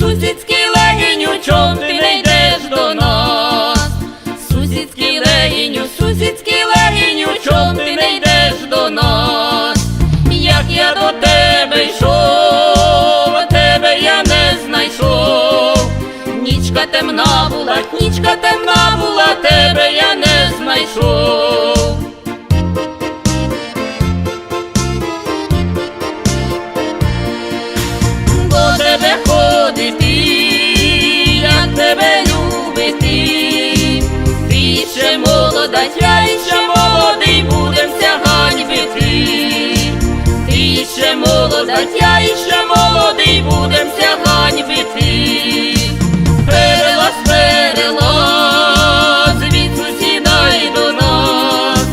Сусідський легіню, чом ти не йдеш до нас, Сусідський легіню, сусідський легіню, чом ти не йдеш до нас, як я до тебе йшов, а тебе я не знайшов, нічка темна була, нічка темна була. дасть ще молодий, будем ся ганьбити, ти ще молода, я ще